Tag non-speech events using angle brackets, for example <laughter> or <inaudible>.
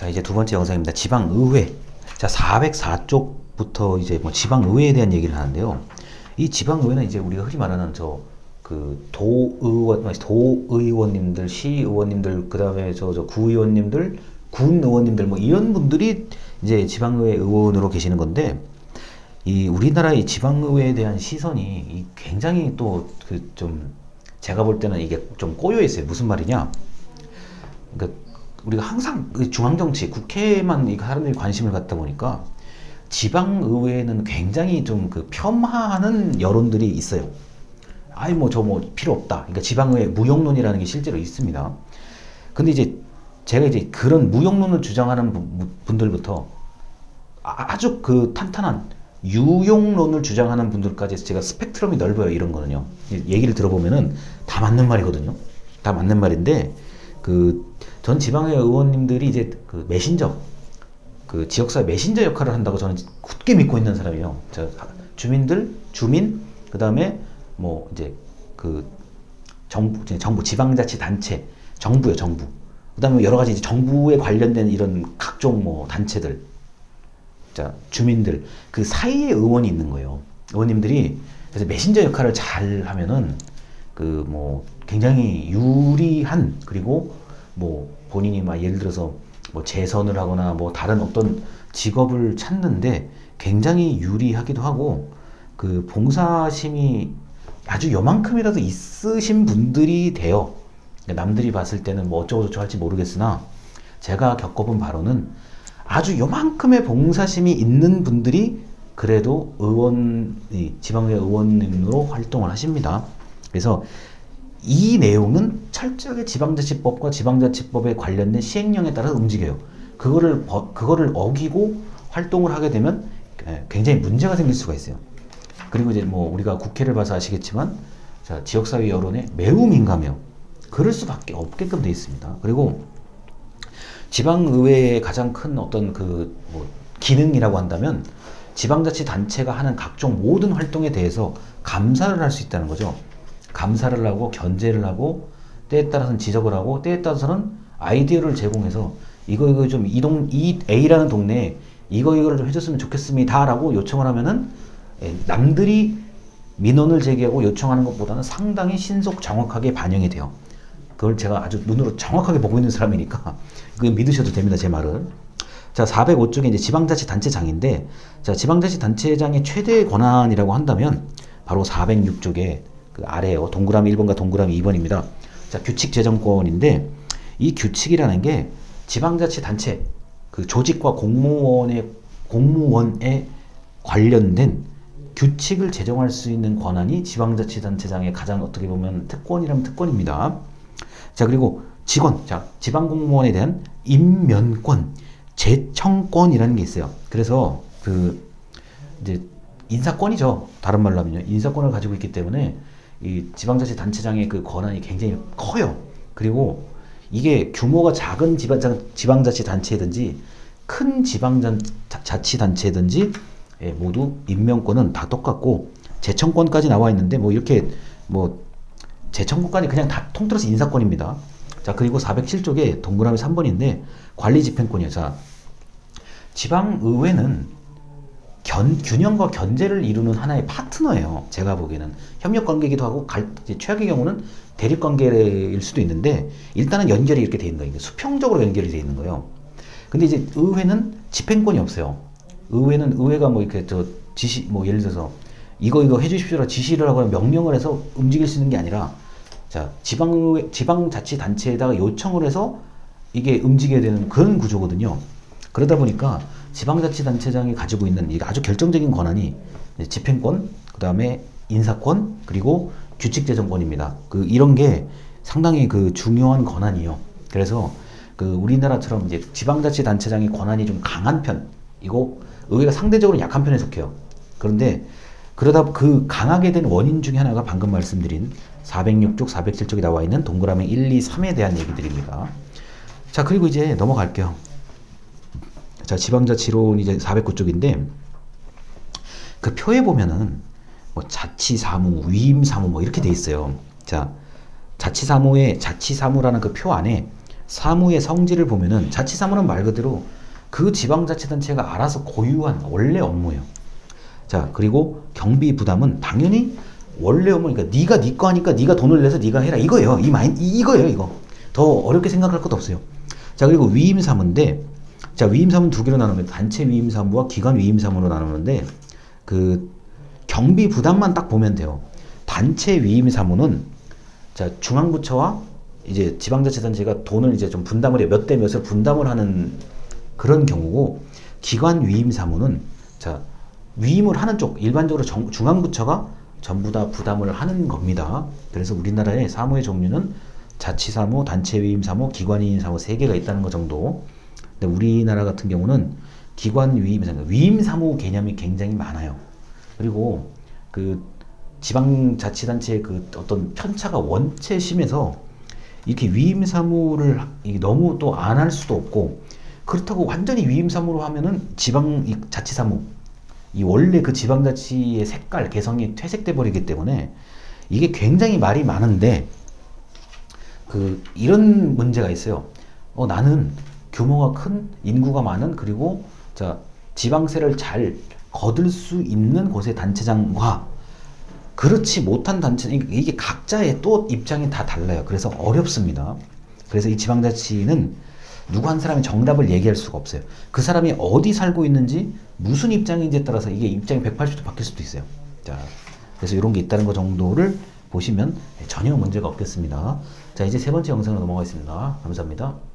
자, 이제 두 번째 영상입니다. 지방의회. 자, 404쪽부터 이제 뭐 지방의회에 대한 얘기를 하는데요. 이 지방의회는 이제 우리가 흔히 말하는 저 그 도의원, 도의원님들, 시의원님들, 그 다음에 저, 저 구의원님들, 군 의원님들 뭐 이런 분들이 이제 지방의회 의원으로 계시는 건데 이 우리나라의 지방의회에 대한 시선이 이 굉장히 또 그 좀 제가 볼 때는 이게 좀 꼬여 있어요. 무슨 말이냐? 그러니까 우리가 항상 그 중앙정치, 국회에만 이 사람들이 관심을 갖다 보니까 지방의회는 굉장히 좀 그 폄하하는 여론들이 있어요. 아이 뭐저뭐 필요 없다. 그러니까 지방의회 무용론이라는 게 실제로 있습니다. 근데 이제 제가 이제 그런 무용론을 주장하는 분- 분들부터 아- 아주 그 탄탄한 유용론을 주장하는 분들까지 제가 스펙트럼이 넓어요 이런 거는요 이- 얘기를 들어보면은 다 맞는 말이거든요 다 맞는 말인데 그 전 지방의 의원님들이 이제 그 메신저 그 지역사회 메신저 역할을 한다고 저는 굳게 믿고 있는 사람이에요 저 주민들 주민 그 다음에 뭐 이제 그 정부, 정부, 지방자치 단체, 정부요, 정부. 그 다음에 여러 가지 이제 정부에 관련된 이런 각종 뭐 단체들, 자 주민들 그 사이에 의원이 있는 거예요. 의원님들이 그래서 메신저 역할을 잘 하면은 그 뭐 굉장히 유리한 그리고 뭐 본인이 막 예를 들어서 뭐 재선을 하거나 뭐 다른 어떤 직업을 찾는데 굉장히 유리하기도 하고 그 봉사심이 아주 요만큼이라도 있으신 분들이 돼요. 그러니까 남들이 봤을 때는 뭐 어쩌고저쩌고 할지 모르겠으나 제가 겪어본 바로는 아주 요만큼의 봉사심이 있는 분들이 그래도 의원, 이 지방의 의원님으로 활동을 하십니다. 그래서 이 내용은 철저하게 지방자치법과 지방자치법에 관련된 시행령에 따라 움직여요. 그거를 버- 그거를 어기고 활동을 하게 되면 에, 굉장히 문제가 생길 수가 있어요. 그리고 이제 뭐 우리가 국회를 봐서 아시겠지만 자, 지역사회 여론에 매우 민감해요. 그럴 수밖에 없게끔 돼 있습니다. 그리고 지방의회의 가장 큰 어떤 그 뭐 기능이라고 한다면 지방자치 단체가 하는 각종 모든 활동에 대해서 감사를 할 수 있다는 거죠. 감사를 하고 견제를 하고 때에 따라서는 지적을 하고 때에 따라서는 아이디어를 제공해서 이거 이거 좀 이동 이 A라는 동네에 이거 이거를 좀 해줬으면 좋겠습니다라고 요청을 하면은 예, 남들이 민원을 제기하고 요청하는 것보다는 상당히 신속 정확하게 반영이 돼요. 그걸 제가 아주 눈으로 정확하게 보고 있는 사람이니까 <laughs> 그 믿으셔도 됩니다 제 말을. 자 405쪽에 이제 지방자치단체장인데 자 지방자치단체장의 최대 권한이라고 한다면 바로 406쪽에 그 아래요 동그라미 1번과 동그라미 2번입니다. 자 규칙 제정권인데 이 규칙이라는 게 지방자치 단체 그 조직과 공무원의 공무원에 관련된 규칙을 제정할 수 있는 권한이 지방자치단체장의 가장 어떻게 보면 특권이라면 특권입니다. 자 그리고 직원, 자 지방공무원에 대한 임면권, 재청권이라는 게 있어요. 그래서 그 이제 인사권이죠. 다른 말로 하면요, 인사권을 가지고 있기 때문에 이 지방자치단체장의 그 권한이 굉장히 커요. 그리고 이게 규모가 작은 지방 지방자치단체든지 큰 지방자치단체든지 예, 모두 임명권은 다 똑같고 재청권까지 나와 있는데 뭐 이렇게 뭐 재청권까지 그냥 다 통틀어서 인사권입니다. 자 그리고 407쪽에 동그라미 3번인데 관리 집행권이요. 자 지방의회는 견, 균형과 견제를 이루는 하나의 파트너예요. 제가 보기에는 협력 관계이기도 하고 갈, 최악의 경우는 대립 관계일 수도 있는데 일단은 연결이 이렇게 돼 있는 거예요. 수평적으로 연결이 돼 있는 거예요. 근데 이제 의회는 집행권이 없어요. 의회는 의회가 뭐 이렇게 저 지시 뭐 예를 들어서 이거 이거 해주십시오라 지시를 하거나 명령을 해서 움직일 수 있는 게 아니라 자 지방 지방 자치 단체에다가 요청을 해서 이게 움직여야 되는 그런 구조거든요. 그러다 보니까 지방자치단체장이 가지고 있는 이 아주 결정적인 권한이 집행권, 그 다음에 인사권, 그리고 규칙제정권입니다. 그 이런 게 상당히 그 중요한 권한이요. 그래서 그 우리나라처럼 이제 지방자치단체장의 권한이 좀 강한 편이고 의회가 상대적으로 약한 편에 속해요. 그런데 그러다 그 강하게 된 원인 중에 하나가 방금 말씀드린 406쪽, 407쪽에 나와 있는 동그라미 1, 2, 3에 대한 얘기들입니다. 자, 그리고 이제 넘어갈게요. 자, 지방자치론 이제 409쪽인데 그 표에 보면은 뭐 자치사무, 위임사무 뭐 이렇게 돼 있어요. 자, 자치사무에 자치사무라는 그 표 안에 사무의 성질을 보면은 자치사무는 말 그대로 그 지방자치단체가 알아서 고유한 원래 업무예요. 자 그리고 경비 부담은 당연히 원래 업무 그러니까 네가 네 거 하니까 네가 돈을 내서 네가 해라 이거예요. 이 마인 이- 이거예요 이거. 더 어렵게 생각할 것도 없어요. 자 그리고 위임사무인데 자 위임사무는 두 개로 나눕니다. 단체 위임사무와 기관 위임사무로 나누는데 그 경비 부담만 딱 보면 돼요. 단체 위임사무는 자 중앙부처와 이제 지방자치단체가 돈을 이제 좀 분담을 해 몇 대 몇을 분담을 하는 그런 경우고 기관 위임 사무는 자 위임을 하는 쪽 일반적으로 정- 중앙부처가 전부 다 부담을 하는 겁니다. 그래서 우리나라의 사무의 종류는 자치사무, 단체 위임 사무, 기관 위임 사무 세 개가 있다는 것 정도. 근데 우리나라 같은 경우는 기관 위임 사무, 위임 사무 개념이 굉장히 많아요. 그리고 그 지방자치단체의 그 어떤 편차가 원체 심해서 이렇게 위임 사무를 이 너무 또 안 할 수도 없고 그렇다고 완전히 위임 사무로 하면은 지방 이 자치 사무 이 원래 그 지방 자치의 색깔 개성이 퇴색돼 버리기 때문에 이게 굉장히 말이 많은데 그 이런 문제가 있어요. 어 나는 규모가 큰 인구가 많은 그리고 자 지방세를 잘 거둘 수 있는 곳의 단체장과 그렇지 못한 단체 이게 각자의 또 입장이 다 달라요. 그래서 어렵습니다. 그래서 이 지방자치는 누구 한 사람이 정답을 얘기할 수가 없어요. 그 사람이 어디 살고 있는지 무슨 입장인지에 따라서 이게 입장이 180도 바뀔 수도 있어요. 자, 그래서 이런 게 있다는 것 정도를 보시면 전혀 문제가 없겠습니다. 자, 이제 세 번째 영상으로 넘어가겠습니다. 감사합니다.